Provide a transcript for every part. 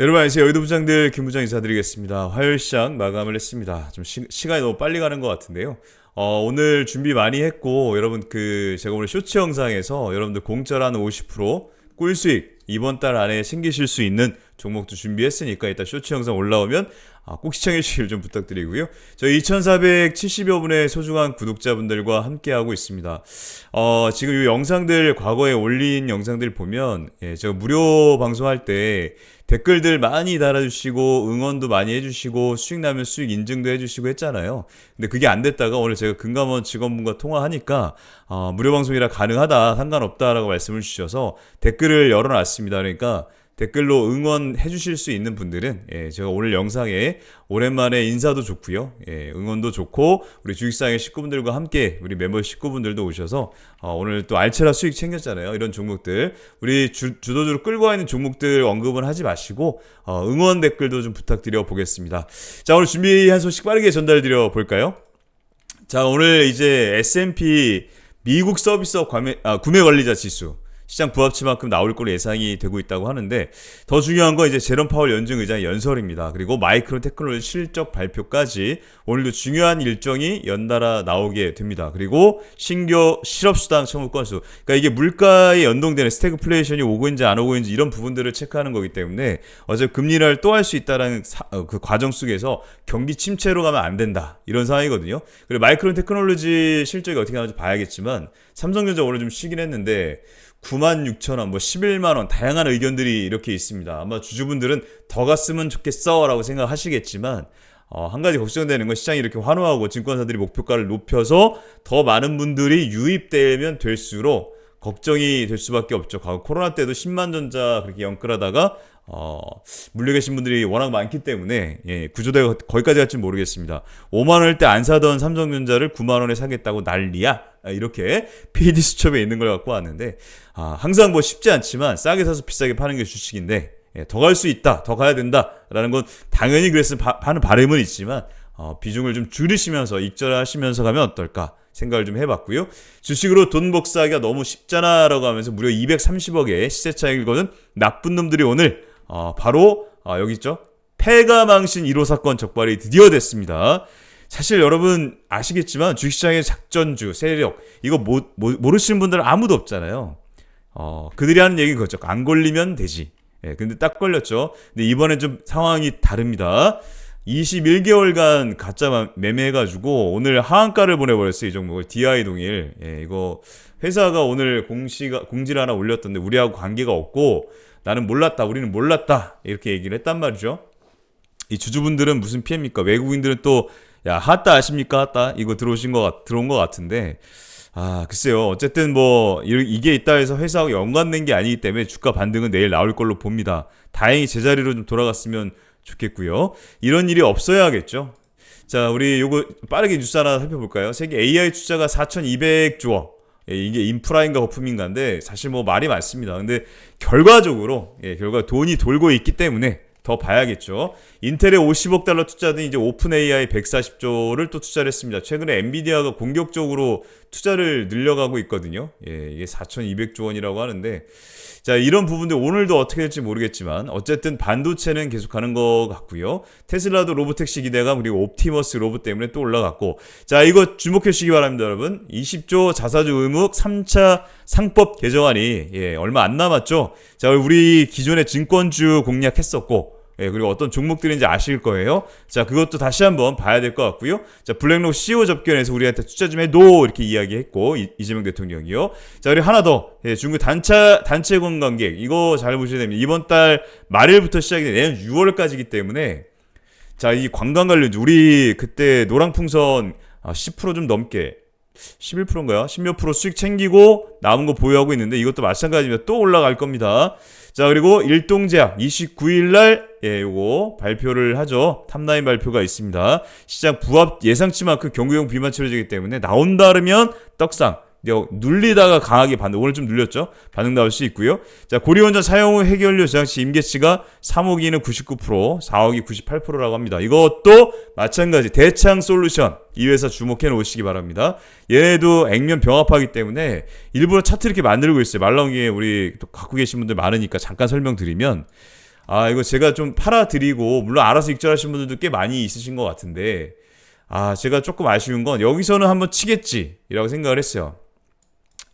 여러분 안녕하세요. 여의도 부장들 김 부장 인사드리겠습니다. 화요일 시장 마감을 했습니다. 좀 시, 간이 너무 빨리 가는 것 같은데요. 어, 오늘 준비 많이 했고 여러분 그 제가 오늘 쇼츠 영상에서 여러분들 공짜로 한50% 꿀수익 이번 달 안에 챙기실 수 있는 종목도 준비했으니까 일단 쇼츠 영상 올라오면 아, 꼭 시청해 주시길 좀 부탁드리고요. 저희 2470여 분의 소중한 구독자분들과 함께하고 있습니다. 어, 지금 이 영상들 과거에 올린 영상들 보면 예, 제가 무료 방송할 때 댓글들 많이 달아주시고 응원도 많이 해주시고 수익 나면 수익 인증도 해주시고 했잖아요. 근데 그게 안 됐다가 오늘 제가 금감원 직원분과 통화하니까 어, 무료 방송이라 가능하다 상관없다라고 말씀을 주셔서 댓글을 열어놨습니다. 그러니까 댓글로 응원해 주실 수 있는 분들은 예, 제가 오늘 영상에 오랜만에 인사도 좋고요. 예, 응원도 좋고 우리 주식상의 식구분들과 함께 우리 멤버 식구분들도 오셔서 어, 오늘 또 알체라 수익 챙겼잖아요. 이런 종목들 우리 주, 주도주로 끌고 와 있는 종목들 언급은 하지 마시고 어, 응원 댓글도 좀 부탁드려 보겠습니다. 자 오늘 준비한 소식 빠르게 전달 드려 볼까요? 자 오늘 이제 S&P 미국 서비스업 구매, 아, 구매 관리자 지수 시장 부합치만큼 나올 걸로 예상이 되고 있다고 하는데 더 중요한 건 이제 제롬 파월 연중 의장의 연설입니다. 그리고 마이크론 테크놀로지 실적 발표까지 오늘도 중요한 일정이 연달아 나오게 됩니다. 그리고 신규 실업수당 청구 건수. 그러니까 이게 물가에 연동되는 스태그플레이션이 오고 있는지 안 오고 있는지 이런 부분들을 체크하는 거기 때문에 어제 금리를 또 할 수 있다라는 사, 어, 그 과정 속에서 경기 침체로 가면 안 된다 이런 상황이거든요. 그리고 마이크론 테크놀로지 실적이 어떻게 나오는지 봐야겠지만 삼성전자 오늘 좀 쉬긴 했는데 9만 6천 원, 뭐 11만 원 다양한 의견들이 이렇게 있습니다. 아마 주주분들은 더 갔으면 좋겠어라고 생각하시겠지만 어, 한 가지 걱정되는 건 시장이 이렇게 환호하고 증권사들이 목표가를 높여서 더 많은 분들이 유입되면 될수록 걱정이 될 수밖에 없죠. 과거 코로나 때도 10만 전자 그렇게 연끌하다가 어, 물려 계신 분들이 워낙 많기 때문에 예, 구조대가 거기까지 갈지 모르겠습니다. 5만 원일 때 안 사던 삼성전자를 9만 원에 사겠다고 난리야. 아, 이렇게 PD 수첩에 있는 걸 갖고 왔는데 아, 항상 뭐 쉽지 않지만 싸게 사서 비싸게 파는 게 주식인데 예, 더 갈 수 있다, 더 가야 된다라는 건 당연히 그랬으면 하는 바람은 있지만 어, 비중을 좀 줄이시면서 익절하시면서 가면 어떨까 생각을 좀 해봤고요. 주식으로 돈 복사하기가 너무 쉽잖아라고 하면서 무려 230억의 시세 차익을 거는 나쁜 놈들이 오늘 어, 바로 어, 여기 있죠. 폐가망신 1호 사건 적발이 드디어 됐습니다. 사실 여러분 아시겠지만 주식시장의 작전주, 세력 이거 모, 모, 모 르시는 분들은 아무도 없잖아요. 어, 그들이 하는 얘기는 그거죠. 안 걸리면 되지. 예, 근데 딱 걸렸죠. 근데 이번엔 좀 상황이 다릅니다. 21개월간 가짜 매매해가지고 오늘 하한가를 보내버렸어요. 이 종목을. DI 동일. 예, 이거 회사가 오늘 공시가, 공지를 하나 올렸던데 우리하고 관계가 없고 나는 몰랐다. 우리는 몰랐다. 이렇게 얘기를 했단 말이죠. 이 주주분들은 무슨 피해입니까? 외국인들은 또, 야, 핫다 아십니까? 핫다? 이거 들어오신 거, 같, 들어온 것 같은데. 아, 글쎄요. 어쨌든 뭐, 이게 있다 해서 회사하고 연관된 게 아니기 때문에 주가 반등은 내일 나올 걸로 봅니다. 다행히 제자리로 좀 돌아갔으면 좋겠고요. 이런 일이 없어야겠죠. 자, 우리 요거 빠르게 뉴스 하나 살펴볼까요? 세계 AI 투자가 4,200조 원. 예, 이게 인프라인가 거품인가인데 사실 뭐 말이 많습니다. 근데 결과적으로 예, 결과 돈이 돌고 있기 때문에 더 봐야겠죠. 인텔에 50억 달러 투자된 이제 오픈 AI 140조를 또 투자를 했습니다. 최근에 엔비디아가 공격적으로 투자를 늘려가고 있거든요. 예, 이게 4,200조 원이라고 하는데 자, 이런 부분들 오늘도 어떻게 될지 모르겠지만 어쨌든 반도체는 계속 가는 것 같고요. 테슬라도 로보택시 기대감 그리고 옵티머스 로봇 때문에 또 올라갔고 자, 이거 주목해 주시기 바랍니다, 여러분. 20조 자사주 의무 3차 상법 개정안이 예, 얼마 안 남았죠. 자, 우리 기존의 증권주 공략했었고 예, 그리고 어떤 종목들인지 아실 거예요. 자, 그것도 다시 한번 봐야 될 것 같고요. 자, 블랙록 CEO 접견에서 우리한테 투자 좀 해도 이렇게 이야기했고 이, 이재명 대통령이요. 자, 그리고 하나 더 예, 중국 단차 단체권 관객 이거 잘 보셔야 됩니다. 이번 달 말일부터 시작이 돼 내년 6월까지기 때문에 자, 이 관광 관련 우리 그때 노랑풍선 10%좀 아, 넘게 11%인가요? 10몇 프로 수익 챙기고 남은 거 보유하고 있는데 이것도 마찬가지입니다. 또 올라갈 겁니다. 자, 그리고 일동제약 29일 날 예, 요거 발표를 하죠. 탑라인 발표가 있습니다. 시장 부합 예상치만큼 경구용 비만 치료제이기 때문에 나온다 그러면 떡상 눌리다가 강하게 반응, 오늘 좀 눌렸죠? 반응 나올 수 있고요. 자, 고리원전 사용 후 해결료 저장치 임계치가 3억이는 99%, 4억이 98%라고 합니다. 이것도 마찬가지 대창 솔루션 이 회사 주목해 놓으시기 바랍니다. 얘네도 액면 병합하기 때문에 일부러 차트 이렇게 만들고 있어요. 말 나온 김에 우리 또 갖고 계신 분들 많으니까 잠깐 설명드리면 아, 이거 제가 좀 팔아드리고, 물론 알아서 익절하신 분들도 꽤 많이 있으신 것 같은데, 아, 제가 조금 아쉬운 건 여기서는 한번 치겠지라고 생각을 했어요.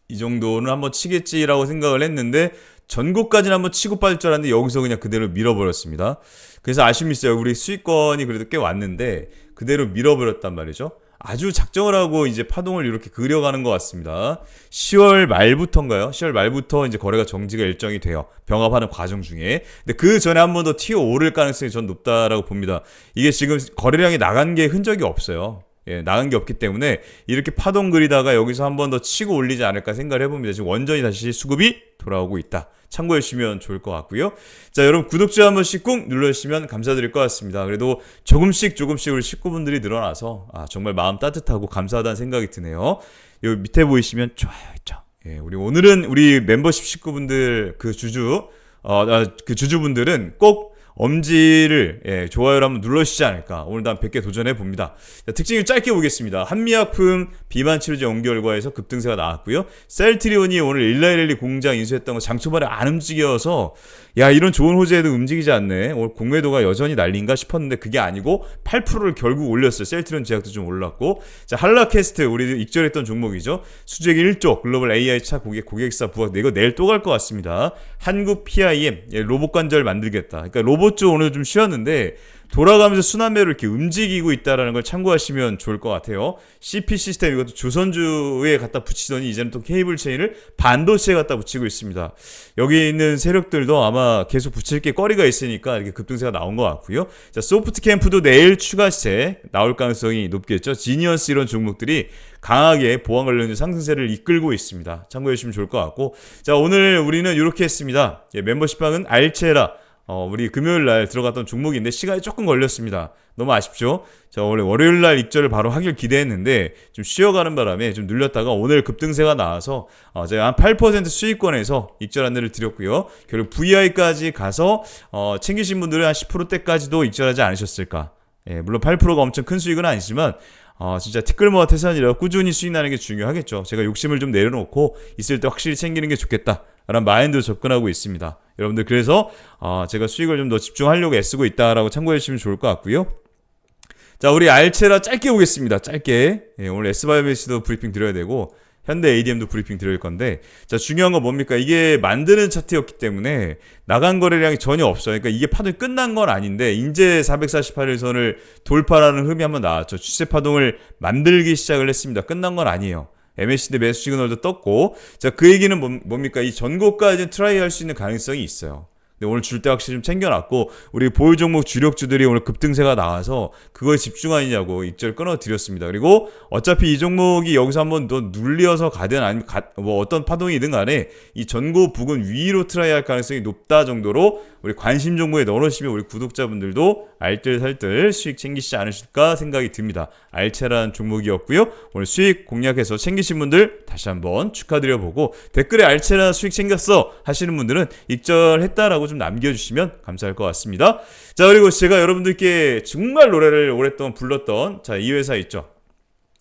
이 정도는 한번 치겠지라고 생각을 했는데, 전국까지는 한번 치고 빠질 줄 알았는데, 여기서 그냥 그대로 밀어버렸습니다. 그래서 아쉬움이 있어요. 우리 수익권이 그래도 꽤 왔는데, 그대로 밀어버렸단 말이죠. 아주 작정을 하고 이제 파동을 이렇게 그려가는 것 같습니다. 10월 말부터인가요? 10월 말부터 이제 거래가 정지가 일정이 돼요. 병합하는 과정 중에. 근데 그 전에 한 번 더 튀어 오를 가능성이 전 높다라고 봅니다. 이게 지금 거래량이 나간 게 흔적이 없어요. 예, 나간 게 없기 때문에 이렇게 파동 그리다가 여기서 한 번 더 치고 올리지 않을까 생각을 해봅니다. 지금 원전이 다시 수급이 돌아오고 있다. 참고해 주시면 좋을 것 같고요. 자, 여러분 구독자 한 번씩 꾹 눌러 주시면 감사드릴 것 같습니다. 그래도 조금씩 조금씩 우리 식구분들이 늘어나서 아, 정말 마음 따뜻하고 감사하다는 생각이 드네요. 여기 밑에 보이시면 좋아요 있죠. 예, 우리 오늘은 우리 멤버십 식구분들 그 주주 어, 아, 그 주주분들은 꼭 엄지를 예, 좋아요를 한번 눌러주시지 않을까. 오늘도 한 100개 도전해 봅니다. 자, 특징을 짧게 보겠습니다. 한미약품 비만 치료제 연구 결과에서 급등세가 나왔고요. 셀트리온이 오늘 일라이랠리 공장 인수했던 거 장초반에 안 움직여서 야 이런 좋은 호재에도 움직이지 않네. 오늘 공매도가 여전히 난린가 싶었는데 그게 아니고 8%를 결국 올렸어요. 셀트리온 제약도 좀 올랐고. 자 한라캐스트 우리 익절했던 종목이죠. 수주액 1조 글로벌 AI 차 고객 고객사 부각 네, 이거 내일 또 갈 것 같습니다. 한국 PIM 예, 로봇 관절 만들겠다. 그러니까 로봇 쪽 오늘 좀 쉬었는데 돌아가면서 순환매로 이렇게 움직이고 있다라는 걸 참고하시면 좋을 것 같아요. CP 시스템 이것도 조선주에 갖다 붙이더니 이제는 또 케이블 체인을 반도체에 갖다 붙이고 있습니다. 여기 있는 세력들도 아마 계속 붙일 게 꺼리가 있으니까 이렇게 급등세가 나온 것 같고요. 자, 소프트 캠프도 내일 추가 시세 나올 가능성이 높겠죠. 지니어스 이런 종목들이 강하게 보안 관련 상승세를 이끌고 있습니다. 참고해 주시면 좋을 것 같고. 자, 오늘 우리는 이렇게 했습니다. 예, 멤버십방은 알체라 어, 우리 금요일 날 들어갔던 종목인데 시간이 조금 걸렸습니다. 너무 아쉽죠? 자, 원래 월요일 날 입절을 바로 하길 기대했는데 좀 쉬어가는 바람에 좀 눌렸다가 오늘 급등세가 나와서 어, 제가 한 8% 수익권에서 입절 안내를 드렸고요. 결국 VI까지 가서 어, 챙기신 분들은 한 10%대까지도 입절하지 않으셨을까? 예, 물론 8%가 엄청 큰 수익은 아니지만 어, 진짜 티끌모아 태산이라 꾸준히 수익 나는 게 중요하겠죠. 제가 욕심을 좀 내려놓고 있을 때 확실히 챙기는 게 좋겠다. 라는 마인드로 접근하고 있습니다. 여러분들 그래서 어, 제가 수익을 좀 더 집중하려고 애쓰고 있다라고 참고해 주시면 좋을 것 같고요. 자, 우리 알체라 짧게 보겠습니다. 짧게. 예, 오늘 S바이오메시도 브리핑 드려야 되고 현대 ADM도 브리핑 드릴 건데 자 중요한 건 뭡니까 이게 만드는 차트였기 때문에 나간 거래량이 전혀 없어요 그러니까 이게 파동이 끝난 건 아닌데 이제 448일 선을 돌파라는 흠이 한번 나왔죠 추세 파동을 만들기 시작을 했습니다 끝난 건 아니에요 MACD 매수 시그널도 떴고 자 그 얘기는 뭡니까? 이 전고까지 트라이 할 수 있는 가능성이 있어요 근데 오늘 줄 때 확실히 좀 챙겨놨고 우리 보유 종목 주력주들이 오늘 급등세가 나와서 그거에 집중하느냐고 입절 끊어드렸습니다. 그리고 어차피 이 종목이 여기서 한번 더 눌려서 가든 아니면 가, 뭐 어떤 파동이든 간에 이 전고 부근 위로 트라이할 가능성이 높다 정도로 우리 관심 종목에 넣어놓으시면 우리 구독자분들도 알뜰살뜰 수익 챙기시지 않으실까 생각이 듭니다. 알체라는 종목이었고요. 오늘 수익 공략해서 챙기신 분들 다시 한번 축하드려보고 댓글에 알체라 수익 챙겼어 하시는 분들은 입절했다라고 좀 남겨주시면 감사할 것 같습니다. 자 그리고 제가 여러분들께 정말 노래를 오랫동안 불렀던 자 이 회사 있죠.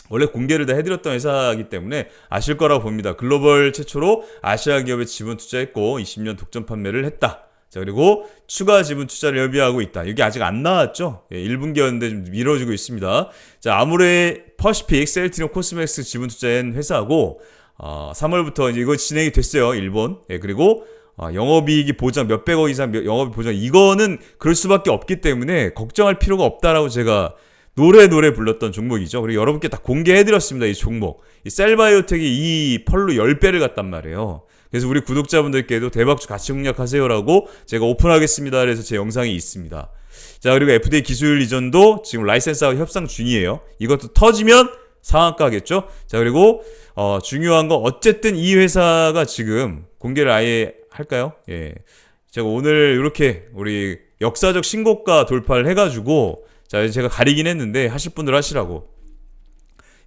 원래 공개를 다 해드렸던 회사이기 때문에 아실 거라고 봅니다. 글로벌 최초로 아시아 기업에 지분 투자했고 20년 독점 판매를 했다. 자, 그리고 추가 지분 투자를 협의하고 있다. 이게 아직 안 나왔죠? 예, 1분기였는데 좀 미뤄지고 있습니다. 자, 아무래 퍼시픽, 셀트리온, 코스맥스 지분 투자한 회사고, 어, 3월부터 이제 이거 진행이 됐어요. 일본. 예, 그리고 어, 영업이익이 보장 몇백억 이상 영업이 보장 이거는 그럴 수밖에 없기 때문에 걱정할 필요가 없다라고 제가 노래 노래 불렀던 종목이죠. 그리고 여러분께 다 공개해드렸습니다. 이 종목. 이 셀바이오텍이 이 펄로 10배를 갔단 말이에요. 그래서 우리 구독자분들께도 대박주 같이 공략하세요라고 제가 오픈하겠습니다. 그래서 제 영상이 있습니다. 자, 그리고 FDA 기술 이전도 지금 라이센스하고 협상 중이에요. 이것도 터지면 상한가겠죠? 자, 그리고 어, 중요한 건 어쨌든 이 회사가 지금 공개를 아예 할까요? 예. 제가 오늘 이렇게 우리 역사적 신고가 돌파를 해가지고 자, 제가 가리긴 했는데 하실 분들 하시라고.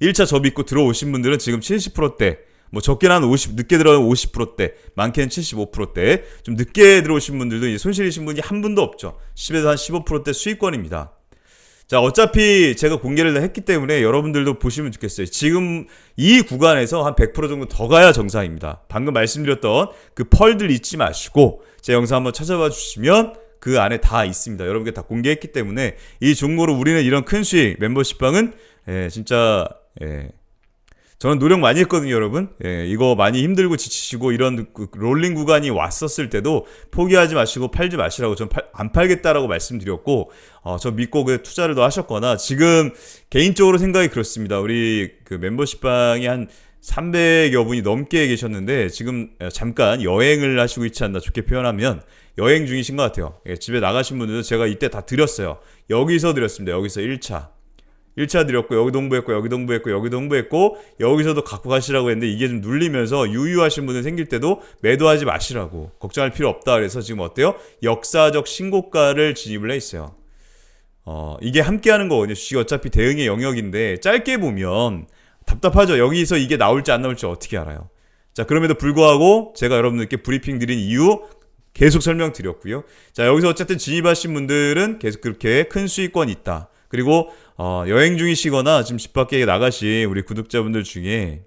1차 접 입고 들어오신 분들은 지금 70%대, 뭐 적게는 한 50, 늦게 들어가면 50%대, 많게는 75%대, 좀 늦게 들어오신 분들도 이제 손실이신 분이 한 분도 없죠. 10에서 한 15%대 수익권입니다. 자, 어차피 제가 공개를 했기 때문에 여러분들도 보시면 좋겠어요. 지금 이 구간에서 한 100% 정도 더 가야 정상입니다. 방금 말씀드렸던 그 펄들 잊지 마시고 제 영상 한번 찾아봐 주시면 그 안에 다 있습니다. 여러분께 다 공개했기 때문에 이 종목으로 우리는 이런 큰 수익 멤버십방은 예, 진짜 예, 저는 노력 많이 했거든요, 여러분. 예, 이거 많이 힘들고 지치시고 이런 그 롤링 구간이 왔었을 때도 포기하지 마시고 팔지 마시라고 전안 팔겠다라고 말씀드렸고, 어, 저 믿고 그 투자를 더 하셨거나 지금 개인적으로 생각이 그렇습니다. 우리 그 멤버십방이 한 300여 분이 넘게 계셨는데 지금 잠깐 여행을 하시고 있지 않나 좋게 표현하면 여행 중이신 것 같아요. 예, 집에 나가신 분들도 제가 이때 다 드렸어요. 여기서 드렸습니다. 여기서 1차. 1차 드렸고 여기도 홍보했고 여기도 홍보했고 여기도 홍보했고 여기서도 갖고 가시라고 했는데 이게 좀 눌리면서 유유하신 분들 생길 때도 매도하지 마시라고 걱정할 필요 없다 그래서 지금 어때요? 역사적 신고가를 진입을 해 있어요. 어 이게 함께 하는 거거든요. 주식 어차피 대응의 영역인데 짧게 보면 답답하죠. 여기서 이게 나올지 안 나올지 어떻게 알아요? 자 그럼에도 불구하고 제가 여러분들께 브리핑 드린 이유 계속 설명드렸고요. 자 여기서 어쨌든 진입하신 분들은 계속 그렇게 큰 수익권 있다. 그리고 어, 여행 중이시거나 지금 집 밖에 나가신 우리 구독자분들 중에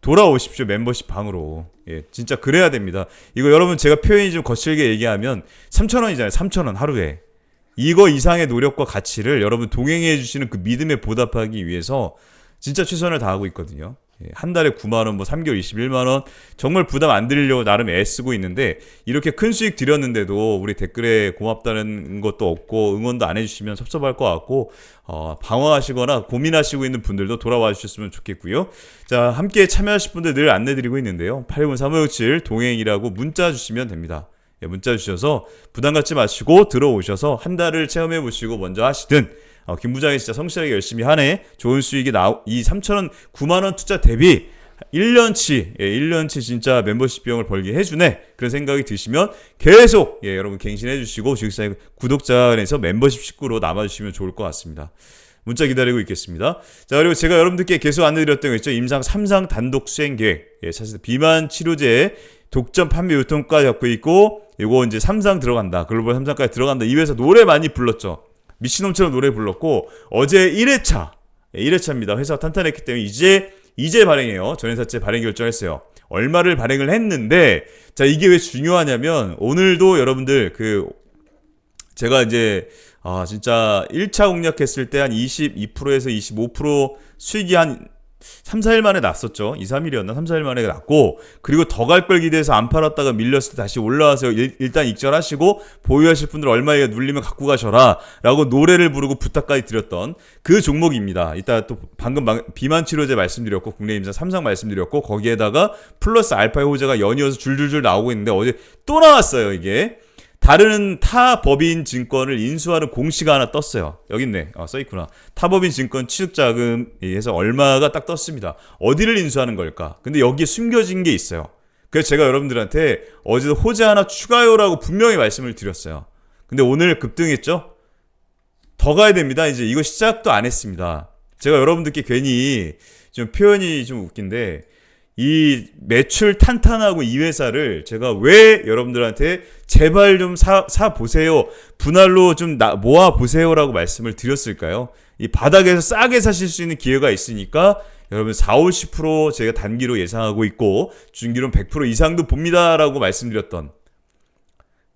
돌아오십시오 멤버십 방으로. 예 진짜 그래야 됩니다. 이거 여러분 제가 표현이 좀 거칠게 얘기하면 3천원이잖아요 3천원 하루에. 이거 이상의 노력과 가치를 여러분 동행해 주시는 그 믿음에 보답하기 위해서 진짜 최선을 다하고 있거든요. 예, 한 달에 9만 원, 뭐 3개월 21만 원, 정말 부담 안 드리려고 나름 애쓰고 있는데, 이렇게 큰 수익 드렸는데도 우리 댓글에 고맙다는 것도 없고, 응원도 안 해주시면 섭섭할 것 같고, 어, 방황하시거나 고민하시고 있는 분들도 돌아와 주셨으면 좋겠고요. 자, 함께 참여하실 분들 늘 안내드리고 있는데요. 810-3567 동행이라고 문자 주시면 됩니다. 예, 문자 주셔서 부담 갖지 마시고 들어오셔서 한 달을 체험해 보시고 먼저 하시든, 어, 김 부장이 진짜 성실하게 열심히 하네. 좋은 수익이 나이 3천원 9만원 투자 대비 1년치, 예, 1년치 진짜 멤버십 비용을 벌게 해주네. 그런 생각이 드시면 계속, 예, 여러분 갱신해 주시고, 주식사의 구독자 안에서 멤버십 식구로 남아주시면 좋을 것 같습니다. 문자 기다리고 있겠습니다. 자, 그리고 제가 여러분들께 계속 안내드렸던 거 있죠. 임상 3상 단독 수행 계획. 예, 사실 비만 치료제 독점 판매 유통까지 갖고 있고, 이거 이제 3상 들어간다. 글로벌 3상까지 들어간다. 이 회사 노래 많이 불렀죠. 미친놈처럼 노래 불렀고 어제 1회차 1회차입니다. 회사가 탄탄했기 때문에 이제 이제 발행해요. 전회사채 발행 결정했어요. 얼마를 발행을 했는데 자 이게 왜 중요하냐면 오늘도 여러분들 그 제가 이제 아 진짜 1차 공략했을 때 한 22%에서 25% 수익이 한 3, 4일 만에 났었죠. 2, 3일이었나? 3, 4일 만에 났고, 그리고 더 갈 걸 기대해서 안 팔았다가 밀렸을 때 다시 올라와서 일, 단 익절하시고, 보유하실 분들 얼마에 눌리면 갖고 가셔라. 라고 노래를 부르고 부탁까지 드렸던 그 종목입니다. 이따 또 방금 비만 치료제 말씀드렸고, 국내 임상 3상 말씀드렸고, 거기에다가 플러스 알파의 호재가 연이어서 줄줄줄 나오고 있는데, 어제 또 나왔어요, 이게. 다른 타 법인 증권을 인수하는 공시가 하나 떴어요. 여기 있네. 어, 써있구나. 타 법인 증권 취득 자금에서 얼마가 딱 떴습니다. 어디를 인수하는 걸까? 근데 여기에 숨겨진 게 있어요. 그래서 제가 여러분들한테 어제도 호재 하나 추가요라고 분명히 말씀을 드렸어요. 근데 오늘 급등했죠? 더 가야 됩니다. 이제 이거 시작도 안 했습니다. 제가 여러분들께 괜히 좀 표현이 좀 웃긴데 이 매출 탄탄하고 이 회사를 제가 왜 여러분들한테 제발 좀 사, 사 보세요. 분할로 좀 나, 모아 보세요라고 말씀을 드렸을까요? 이 바닥에서 싸게 사실 수 있는 기회가 있으니까 여러분 4, 50% 제가 단기로 예상하고 있고 중기로 100% 이상도 봅니다라고 말씀드렸던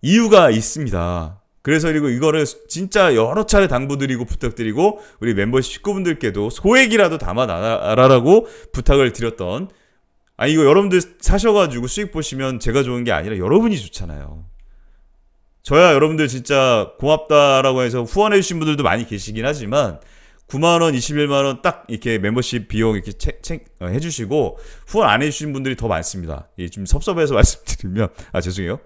이유가 있습니다. 그래서 그리고 이거를 진짜 여러 차례 당부드리고 부탁드리고 우리 멤버십 식구분들께도 소액이라도 담아놔라라고 부탁을 드렸던 아 이거 여러분들 사셔가지고 수익 보시면 제가 좋은 게 아니라 여러분이 좋잖아요. 저야 여러분들 진짜 고맙다라고 해서 후원해 주신 분들도 많이 계시긴 하지만 9만 원, 21만 원 딱 이렇게 멤버십 비용 이렇게 책, 책 어, 해주시고 후원 안 해주신 분들이 더 많습니다. 예, 좀 섭섭해서 말씀드리면 아 죄송해요.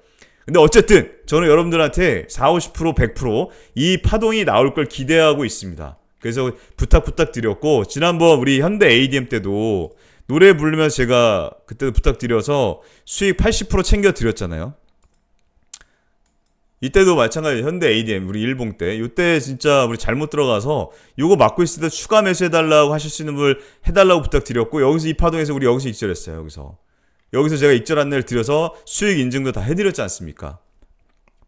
근데 어쨌든 저는 여러분들한테 4, 50% 100%이 파동이 나올 걸 기대하고 있습니다. 그래서 부탁 부탁 드렸고 지난번 우리 현대 ADM 때도 노래 부르면서 제가 그때도 부탁드려서 수익 80% 챙겨 드렸잖아요. 이때도 마찬가지 현대 ADM 우리 일봉 때 이때 진짜 우리 잘못 들어가서 요거 막고 있을 때 추가 매수 해달라고 하실 수 있는 분 해달라고 부탁드렸고 여기서 이 파동에서 우리 여기서 익절했어요 여기서 여기서 제가 익절 안내를 드려서 수익 인증도 다 해드렸지 않습니까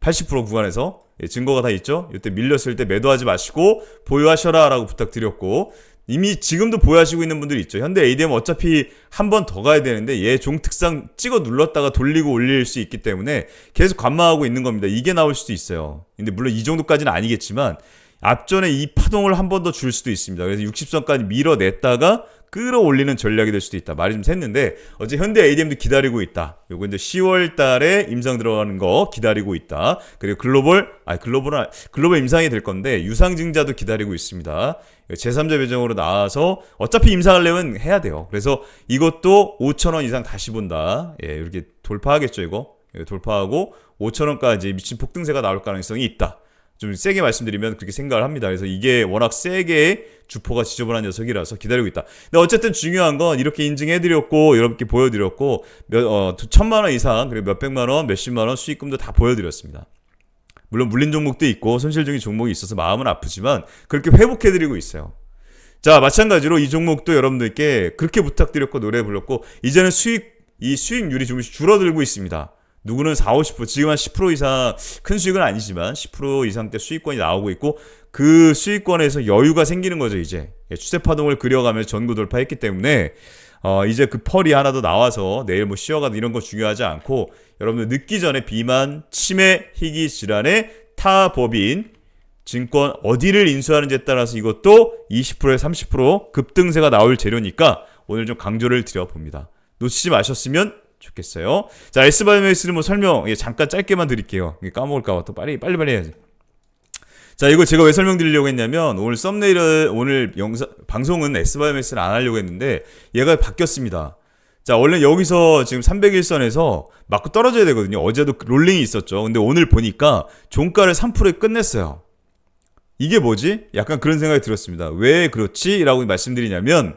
80% 구간에서 예, 증거가 다 있죠. 이때 밀렸을 때 매도하지 마시고 보유하셔라 라고 부탁드렸고 이미 지금도 보유하시고 있는 분들이 있죠. 현대 ADM 어차피 한 번 더 가야 되는데 얘 종 특성 찍어 눌렀다가 돌리고 올릴 수 있기 때문에 계속 관망하고 있는 겁니다. 이게 나올 수도 있어요. 근데 물론 이 정도까지는 아니겠지만 앞전에 이 파동을 한 번 더 줄 수도 있습니다. 그래서 60선까지 밀어냈다가 끌어올리는 전략이 될 수도 있다. 말이 좀 샜는데 어제 현대 ADM도 기다리고 있다. 요거 이제 10월 달에 임상 들어가는 거 기다리고 있다. 그리고 글로벌 아 글로벌은 글로벌 임상이 될 건데 유상증자도 기다리고 있습니다. 제3자 배정으로 나와서 어차피 임상하려면 해야 돼요. 그래서 이것도 5천 원 이상 다시 본다. 예, 이렇게 돌파하겠죠, 이거. 예, 돌파하고 5천 원까지 미친 폭등세가 나올 가능성이 있다. 좀 세게 말씀드리면 그렇게 생각을 합니다. 그래서 이게 워낙 세게 주포가 지저분한 녀석이라서 기다리고 있다. 근데 어쨌든 중요한 건 이렇게 인증해드렸고 여러분께 보여드렸고 몇 어, 천만 원 이상 그리고 몇 백만 원, 몇십만 원 수익금도 다 보여드렸습니다. 물론 물린 종목도 있고 손실 중인 종목이 있어서 마음은 아프지만 그렇게 회복해드리고 있어요. 자 마찬가지로 이 종목도 여러분들께 그렇게 부탁드렸고 노래 불렀고 이제는 수익 이 수익률이 조금씩 줄어들고 있습니다. 누구는 4, 50% 지금 한 10% 이상 큰 수익은 아니지만 10% 이상대 수익권이 나오고 있고 그 수익권에서 여유가 생기는 거죠 이제 예, 추세 파동을 그려가면서 전고 돌파했기 때문에 어 이제 그 펄이 하나 더 나와서 내일 뭐 쉬어가도 이런 거 중요하지 않고 여러분들 늦기 전에 비만, 치매, 희귀 질환의 타 법인 증권 어디를 인수하는지에 따라서 이것도 20%에 30% 급등세가 나올 재료니까 오늘 좀 강조를 드려봅니다. 놓치지 마셨으면 좋겠어요. 자, S바이오맥스를 뭐 설명 예, 잠깐 짧게만 드릴게요. 까먹을까봐 또 빨리 빨리 빨리 해야지. 자, 이거 제가 왜 설명드리려고 했냐면 오늘 썸네일을 오늘 영상 방송은 S바이오맥스를 안 하려고 했는데 얘가 바뀌었습니다. 자, 원래 여기서 지금 301선에서 맞고 떨어져야 되거든요. 어제도 롤링이 있었죠. 근데 오늘 보니까 종가를 3%에 끝냈어요. 이게 뭐지? 약간 그런 생각이 들었습니다. 왜 그렇지? 라고 말씀드리냐면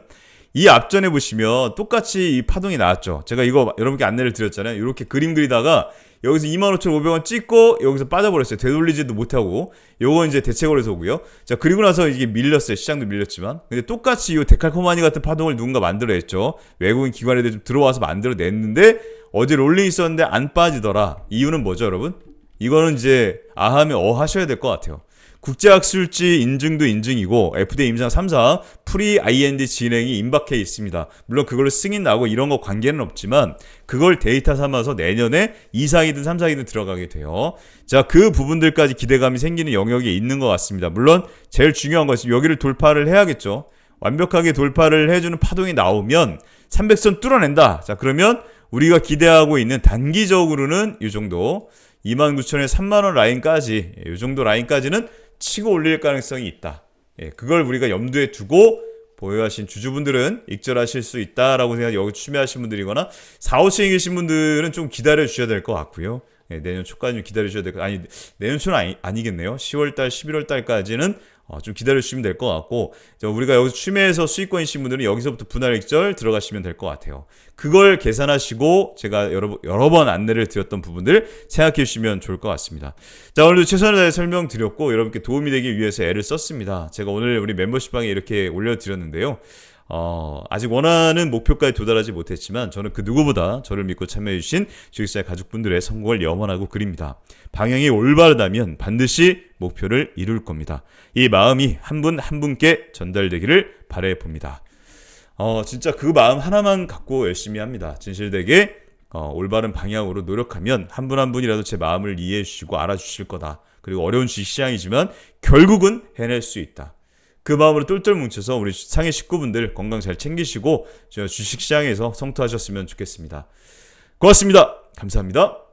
이 앞전에 보시면 똑같이 이 파동이 나왔죠. 제가 이거 여러분께 안내를 드렸잖아요. 이렇게 그림 그리다가 여기서 25,500원 찍고 여기서 빠져버렸어요. 되돌리지도 못하고 요거 이제 대체거래소고요. 자 그리고 나서 이게 밀렸어요. 시장도 밀렸지만 근데 똑같이 이 데칼코마니 같은 파동을 누군가 만들어냈죠. 외국인 기관에들 좀 들어와서 만들어냈는데 어제 롤링 있었는데 안 빠지더라. 이유는 뭐죠, 여러분? 이거는 이제 아하면 어 하셔야 될 것 같아요. 국제학술지 인증도 인증이고 FDA 임상 3사 프리 IND 진행이 임박해 있습니다. 물론 그걸로 승인 나고 이런 거 관계는 없지만 그걸 데이터 삼아서 내년에 2사이든 3사이든 들어가게 돼요. 자, 그 부분들까지 기대감이 생기는 영역이 있는 것 같습니다. 물론 제일 중요한 것이 여기를 돌파를 해야겠죠. 완벽하게 돌파를 해주는 파동이 나오면 300선 뚫어낸다. 자, 그러면 우리가 기대하고 있는 단기적으로는 이 정도 29,000에 3만원 라인까지 이 정도 라인까지는 치고 올릴 가능성이 있다. 예, 그걸 우리가 염두에 두고 보유하신 주주분들은 익절하실 수 있다라고 생각 여기 추매하신 분들이거나 4, 5층에 계신 분들은 좀 기다려 주셔야 될 것 같고요. 예, 내년 초까지 좀 기다려 주셔야 될 것, 아니, 내년 초는 아니, 아니겠네요. 10월 달, 11월 달까지는 어, 좀 기다려 주시면 될 것 같고 우리가 여기서 취매해서 수익권이신 분들은 여기서부터 분할 익절 들어가시면 될 것 같아요. 그걸 계산하시고 제가 여러, 여러 번 안내를 드렸던 부분들 생각해 주시면 좋을 것 같습니다. 자 오늘도 최선을 다해 설명드렸고 여러분께 도움이 되기 위해서 애를 썼습니다. 제가 오늘 우리 멤버십방에 이렇게 올려드렸는데요. 어, 아직 원하는 목표까지 도달하지 못했지만 저는 그 누구보다 저를 믿고 참여해주신 주식사의 가족분들의 성공을 염원하고 그립니다. 방향이 올바르다면 반드시 목표를 이룰 겁니다. 이 마음이 한 분한 한 분께 전달되기를 바래 봅니다. 어, 진짜 그 마음 하나만 갖고 열심히 합니다. 진실되게 어, 올바른 방향으로 노력하면 한 분한 분이라도 제 마음을 이해해 주시고 알아주실 거다. 그리고 어려운 시장이지만 결국은 해낼 수 있다. 그 마음으로 똘똘 뭉쳐서 우리 상해 식구분들 건강 잘 챙기시고 주식시장에서 성투하셨으면 좋겠습니다. 고맙습니다. 감사합니다.